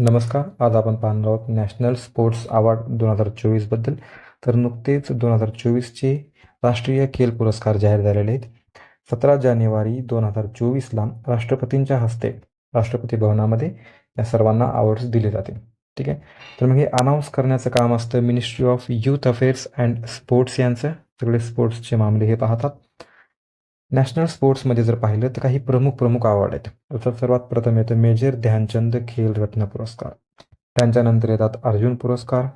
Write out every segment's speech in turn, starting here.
नमस्कार आज आपण पाहणार आहोत नॅशनल स्पोर्ट्स अवॉर्ड दोन हजार चोवीसबद्दल तर नुकतेच दोन हजार चोवीसचे राष्ट्रीय खेल पुरस्कार जाहीर झालेले आहेत. सतरा जानेवारी दोन हजार चोवीसला राष्ट्रपतींच्या हस्ते राष्ट्रपती भवनामध्ये या सर्वांना अवॉर्ड्स दिले जातील ठीक आहे? तर मग हे अनाऊन्स करण्याचं काम असतं ministry of youth affairs and sports यांचं. सगळे स्पोर्ट्सचे मामले हे पाहतात. नॅशनल स्पोर्ट्समध्ये जर पाहिलं तर काही प्रमुख प्रमुख अवॉर्ड आहेत. त्याच्यात सर्वात प्रथम येतं मेजर ध्यानचंद खेल रत्न पुरस्कार. त्यांच्यानंतर येतात अर्जुन पुरस्कार.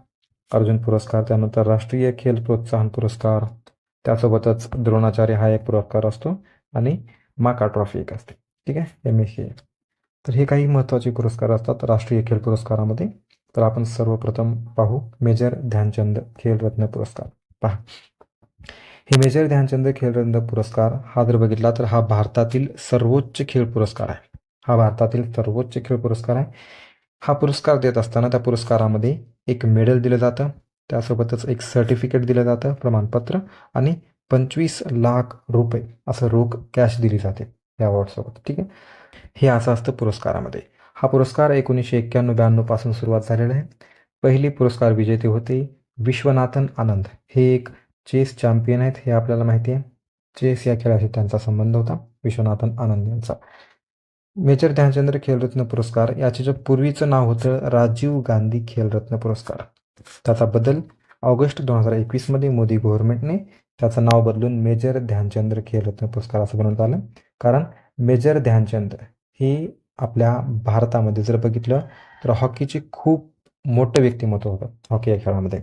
अर्जुन पुरस्कार त्यानंतर राष्ट्रीय खेल प्रोत्साहन पुरस्कार. त्यासोबतच द्रोणाचार्य हा एक पुरस्कार असतो आणि माका ट्रॉफी एक असते. ठीक आहे? एम एस तर हे काही महत्त्वाचे पुरस्कार असतात राष्ट्रीय खेल पुरस्कारामध्ये. तर आपण सर्वप्रथम पाहू मेजर ध्यानचंद खेल रत्न पुरस्कार. पहा. हे मेजर ध्यानचंद खेलरत्न पुरस्कार हा जर बघितला तर हा भारतातील सर्वोच्च खेळ पुरस्कार आहे. हा भारतातील सर्वोच्च खेळ पुरस्कार आहे. हा पुरस्कार देत असताना त्या पुरस्कारामध्ये एक मेडल दिलं जातं. त्यासोबतच एक सर्टिफिकेट दिलं जातं प्रमाणपत्र आणि पंचवीस लाख रुपये असं रोख कॅश दिली जाते या अवॉर्डसोबत. ठीक आहे? हे असं असतं पुरस्कारामध्ये. हा पुरस्कार एकोणीसशे एक्क्याण्णव ब्याण्णवपासून सुरुवात झालेला आहे. पहिली पुरस्कार विजेते होते विश्वनाथन आनंद. हे एक चेस चॅम्पियन आहेत हे आपल्याला माहिती आहे. चेस या खेळाशी त्यांचा संबंध होता. विश्वनाथन आनंद यांचा. मेजर ध्यानचंद्र खेलरत्न पुरस्कार याचे जे पूर्वीचं नाव होतं राजीव गांधी खेलरत्न पुरस्कार. त्याचा बदल ऑगस्ट दोन हजार एकवीसमध्ये मोदी गव्हर्नमेंटने त्याचं नाव बदलून मेजर ध्यानचंद्र खेलरत्न पुरस्कार असं बनवण्यात आलं. कारण मेजर ध्यानचंद हे आपल्या भारतामध्ये जर बघितलं तर हॉकीचे खूप मोठं व्यक्तिमत्व होतं हॉकी या खेळामध्ये.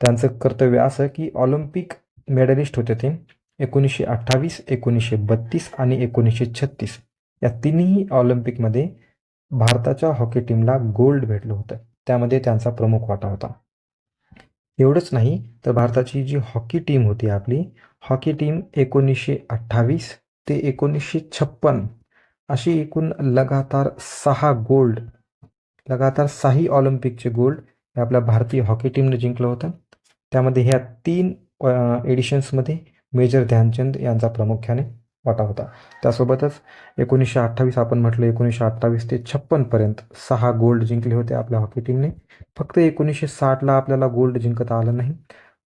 त्यांचं कर्तव्य असं की ऑलिम्पिक मेडलिस्ट होते ते एकोणीसशे अठ्ठावीस एकोणीसशे बत्तीस आणि एकोणीसशे छत्तीस. या तिन्ही ऑलिम्पिकमध्ये भारताच्या हॉकी टीमला गोल्ड भेटलं होतं. त्यामध्ये त्यांचा प्रमुख वाटा होता. एवढंच नाही तर भारताची जी हॉकी टीम होती आपली हॉकी टीम एकोणीसशे अठ्ठावीस ते एकोणीसशे छप्पन अशी एकूण लगातार सहा गोल्ड लगातार साही ऑलिम्पिकचे गोल्ड हे आपल्या भारतीय हॉकी टीमने जिंकलं होतं. त्यामध्ये ह्या तीन एडिशन्समध्ये मेजर ध्यानचंद यांचा प्रामुख्याने वाटा होता. त्यासोबतच एकोणीसशे अठ्ठावीस आपण म्हटलं एकोणीसशे अठ्ठावीस ते छप्पनपर्यंत सहा गोल्ड जिंकले होते आपल्या हॉकी टीमने फक्त एकोणीसशे साठला आपल्याला गोल्ड जिंकता आलं नाही.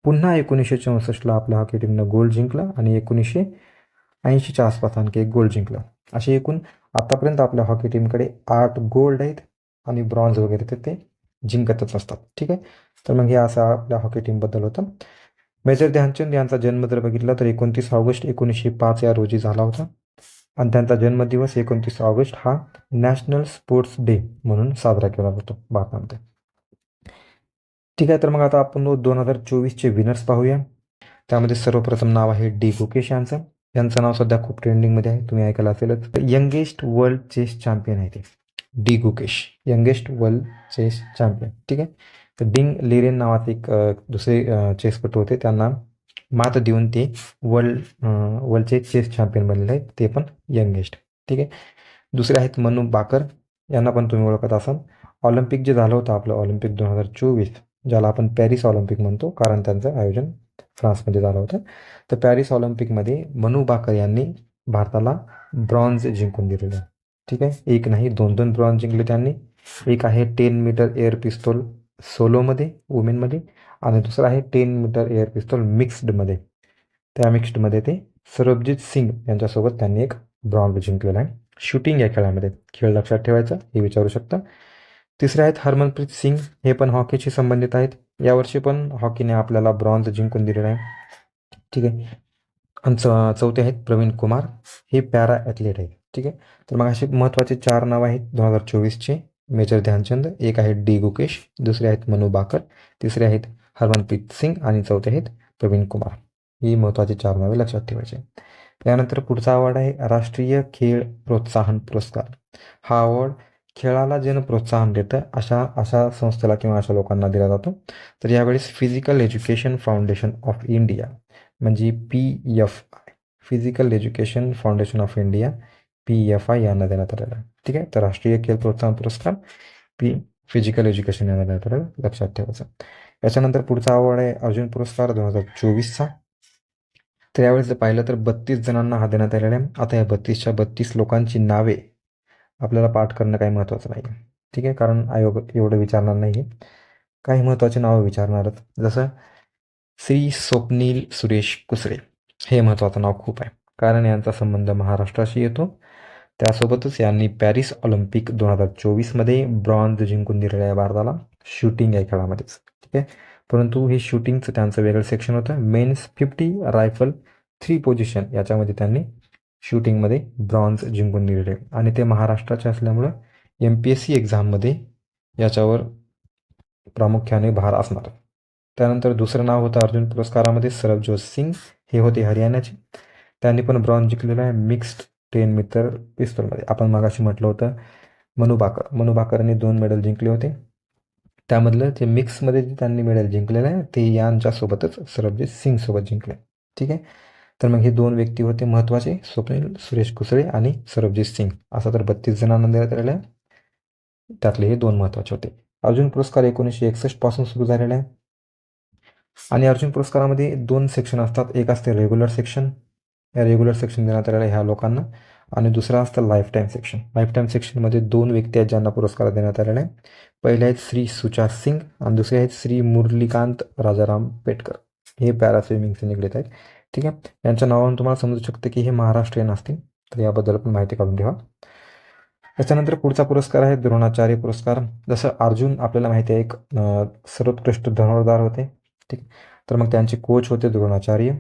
पुन्हा एकोणीसशे चौसष्टला आपल्या हॉकी टीमनं गोल्ड जिंकलं आणि एकोणीसशे ऐंशीच्या आसपास आणखी एक गोल्ड जिंकलं. असे एकूण आतापर्यंत आपल्या हॉकी टीमकडे आठ गोल्ड आहेत आणि ब्रॉन्झ वगैरे तर ते जिंकतच असतात. ठीक आहे? तर मग हे असं आपल्या हॉकी टीमबद्दल होतं. मेजर ध्यानचंद यांचा जन्म जर बघितला तर एकोणतीस ऑगस्ट एकोणीसशे पाच या रोजी झाला होता. आणि त्यांचा जन्मदिवस एकोणतीस ऑगस्ट हा नॅशनल स्पोर्ट्स डे म्हणून साजरा केला जातो भारतामध्ये. ठीक आहे तर मग आता आपण दोन हजार चोवीसचे विनर्स पाहूया. त्यामध्ये सर्वप्रथम नाव आहे डी गुकेश यांचं. यांचं नाव सध्या खूप ट्रेंडिंगमध्ये आहे. तुम्ही ऐकायला असेलच. यंगेस्ट वर्ल्ड चेस चॅम्पियन आहे ते. D Gukesh youngest world chess champion. ठीक आहे? तर डिंग लिरेन नावाचे एक दुसरे चेसपटू होते. त्यांना मात देऊन ते वर्ल्ड वर्ल्डचे चेस चॅम्पियन बनलेले आहेत. ते पण यंगेस्ट. ठीक आहे? दुसरे आहेत मनु बाकर. यांना पण तुम्ही ओळखत असाल. ऑलिम्पिक जे झालं होतं आपलं ऑलिम्पिक दोन हजार चोवीस ज्याला आपण पॅरिस ऑलिम्पिक म्हणतो कारण त्यांचं आयोजन फ्रान्समध्ये झालं होतं. तर पॅरिस ऑलिम्पिकमध्ये मनु बाकर यांनी भारताला ब्रॉन्झ जिंकून दिलेलं आहे. ठीक आहे? एक नाही दोन दोन ब्रॉन्झ जिंकले त्यांनी. एक आहे टेन मीटर एअर पिस्तोल सोलोमध्ये वुमेनमध्ये आणि दुसरं आहे टेन मीटर एअर पिस्तोल मिक्स्डमध्ये त्या मिक्स्डमध्ये ते सरबजीत सिंग यांच्यासोबत त्यांनी एक ब्रॉन्झ जिंकलेला आहे. शूटिंग या खेळामध्ये. खेळ लक्षात ठेवायचा हे विचारू शकता. तिसरे आहेत हरमनप्रीत सिंग. हे पण हॉकीशी संबंधित आहेत. यावर्षी पण हॉकीने आपल्याला ब्रॉन्झ जिंकून दिलेला आहे. ठीक आहे? आणि च चौथे आहेत प्रवीण कुमार. हे पॅरा ॲथलीट आहेत. ठीक आहे. तर मग असे महत्त्वाचे चार नाव आहेत दोन हजार चोवीसचे. मेजर ध्यानचंद एक आहेत डी गुकेश दुसरे आहेत मनू बाकर तिसरे आहेत हरमनप्रीत सिंग आणि चौथे आहेत प्रवीण कुमार. ही महत्त्वाची चार नावे लक्षात ठेवायचे. त्यानंतर पुढचा अवॉर्ड आहे राष्ट्रीय खेळ प्रोत्साहन पुरस्कार. हा अवॉर्ड खेळाला जन प्रोत्साहन देतं अशा अशा संस्थेला किंवा अशा लोकांना दिला जातो. तर यावेळेस physical education foundation of India म्हणजे P F I physical education foundation of India P F I यांना देण्यात आलेला आहे. ठीक आहे? तर राष्ट्रीय खेळ प्रोत्साहन पुरस्कार पी फिजिकल एज्युकेशन यांना देण्यात आलेला लक्षात ठेवायचं याच्यानंतर पुढचा अवॉर्ड आहे अर्जुन पुरस्कार दोन हजार चोवीसचा. तर यावेळेस जर पाहिलं तर बत्तीस जणांना हा देण्यात आलेला आहे. आता या बत्तीसच्या बत्तीस लोकांची नावे आपल्याला पाठ करणं काही महत्त्वाचं नाही ठीक आहे? कारण आयोग एवढं विचारणार नाही आहे काही महत्त्वाची नावं विचारणारच. जसं श्री स्वप्नील सुरेश कुसळे हे महत्त्वाचं नाव खूप आहे. कारण यांचा संबंध महाराष्ट्राशी येतो. त्यासोबतच यांनी पॅरिस ऑलिम्पिक दोन हजार चोवीसमध्ये ब्रॉन्झ जिंकून दिलेलं आहे भारताला शूटिंग या खेळामध्येच. ठीक आहे? परंतु हे शूटिंगचं त्यांचं वेगळं सेक्शन होतं. Men's fifty rifle three position याच्यामध्ये त्यांनी शूटिंगमध्ये ब्रॉन्झ जिंकून दिलेले. आणि ते महाराष्ट्राचे असल्यामुळं एम पी एस सी एक्झाममध्ये याच्यावर प्रामुख्याने भार असणार. त्यानंतर दुसरं नाव होतं अर्जुन पुरस्कारामध्ये सरबजोत सिंग. हे होते हरियाणाचे. त्यांनी पण ब्रॉन्झ जिंकलेला आहे. मिक्स्ड टेन मीटर पिस्तूलमध्ये. आपण मागाशी म्हटलं होतं मनु भाकर मनु बाकरने दोन मेडल जिंकले होते. त्यामधलं जे मिक्समध्ये जे त्यांनी मेडल जिंकलेलं आहे ते यांच्यासोबतच सरबजीत सिंगसोबत जिंकले. ठीक आहे? तर मग हे दोन व्यक्ती होते महत्त्वाचे स्वप्नील सुरेश कुसळे आणि सरबजीत सिंग. असं तर बत्तीस जणांना देण्यात आलेलं आहे. त्यातले हे दोन महत्त्वाचे होते. अर्जुन पुरस्कार एकोणीसशे एकसष्टपासून सुरू झालेला आहे. आणि अर्जुन पुरस्कारामध्ये दोन सेक्शन असतात. एक असते रेग्युलर सेक्शन रेग्युलर सेक्शन देण्यात आलेलं आहे ह्या लोकांना. आणि दुसरं असतं life time section life time सेक्शनमध्ये दोन व्यक्ती आहेत ज्यांना पुरस्कार देण्यात आलेला आहे. पहिले आहेत श्री सुचात सिंग आणि दुसरे आहेत श्री मुरलीकांत राजाराम पेटकर. हे पॅरा स्विमिंगचे निगडीत आहेत. ठीक आहे? यांच्या नावावरून तुम्हाला समजू शकते की हे महाराष्ट्रीयन असतील. तर याबद्दल पण माहिती काढून ठेवा. त्याच्यानंतर पुढचा पुरस्कार आहे द्रोणाचार्य पुरस्कार. जसं अर्जुन आपल्याला माहिती आहे एक सर्वोत्कृष्ट धनुर्धार होते. ठीक? तर मग त्यांचे कोच होते द्रोणाचार्य.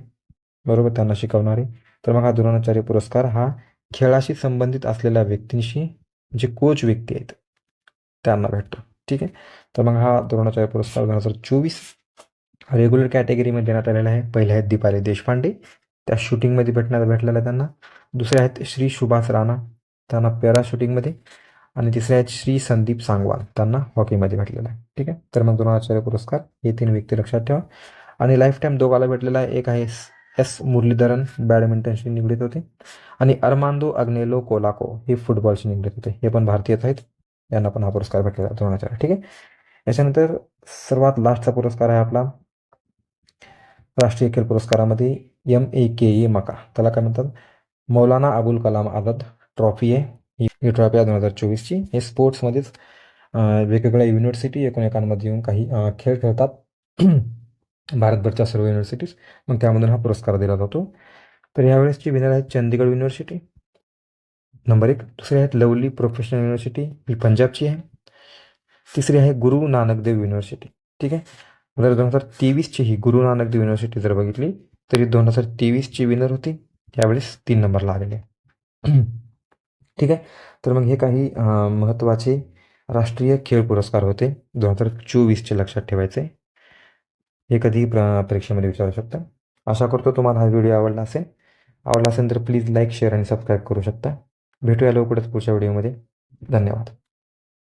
बरोबर त्यांना शिकवणारे. तर मग हा द्रोणाचार्य पुरस्कार हा खेळाशी संबंधित असलेल्या व्यक्तींशी जे कोच व्यक्ती आहेत त्यांना भेटतो. ठीक आहे? तर मग हा द्रोणाचार्य पुरस्कार दोन हजार चोवीस रेग्युलर कॅटेगरीमध्ये देण्यात आलेला आहे. पहिले आहेत दीपाली देशपांडे. त्या शूटिंगमध्ये भेटण्यात भेटलेला आहे त्यांना. दुसरे आहेत श्री सुभाष राणा त्यांना पॅरा शूटिंगमध्ये आणि तिसरे आहेत श्री संदीप सांगवाल त्यांना हॉकीमध्ये भेटलेला आहे. ठीक आहे? तर मग द्रोणाचार्य पुरस्कार हे तीन व्यक्ती लक्षात ठेवा. आणि लाईफ टाईम दोघाला भेटलेला आहे एक आहे एस मुरलीधरन बॅडमिंटनशी निगडीत होते. आणि अरमांदो अग्नेलो कोलाको हे फुटबॉलशी निगडीत होते. हे पण भारतीयच आहेत. यांना पण हा पुरस्कार भेटलेला द्रोणाचार्य. ठीक आहे? याच्यानंतर सर्वात लास्टचा पुरस्कार आहे आपला. राष्ट्रीय खेळ पुरस्कारामध्ये एम ए के ए मका. त्याला काय म्हणतात? मौलाना अबुल कलाम आझाद ट्रॉफी आहे. ही ट्रॉफी आहे दोन हजार चोवीसची. हे स्पोर्ट्समध्येच वेगवेगळ्या युनिव्हर्सिटी एकूण येऊन काही खेळ खेळतात. भारतभरच्या सर्व युनिव्हर्सिटीज मग त्यामधून हा पुरस्कार दिला जातो. तर यावेळेसची विनर आहेत चंदीगड युनिव्हर्सिटी नंबर एक. दुसरी आहेत लवली प्रोफेशनल युनिव्हर्सिटी ही पंजाबची आहे. तिसरी आहे गुरु नानक देव युनिव्हर्सिटी ठीक आहे? जर दोन हजार तेवीसची ही गुरु नानक देव युनिव्हर्सिटी जर बघितली तरी दोन हजार तेवीसची विनर होती. त्यावेळेस तीन नंबरला आलेली आहे. ठीक आहे? तर मग हे काही महत्त्वाचे राष्ट्रीय खेळ पुरस्कार होते. दोन हजार चोवीसचे लक्षात ठेवायचे. हे कधीही प्र परीक्षेमध्ये विचारू शकता. आशा करतो तुम्हाला हा व्हिडिओ आवडला असेल. आवडला असेल तर प्लीज लाईक शेअर आणि सबस्क्राईब करू शकता. भेटूया लवकरच पुढच्या व्हिडिओमध्ये. धन्यवाद.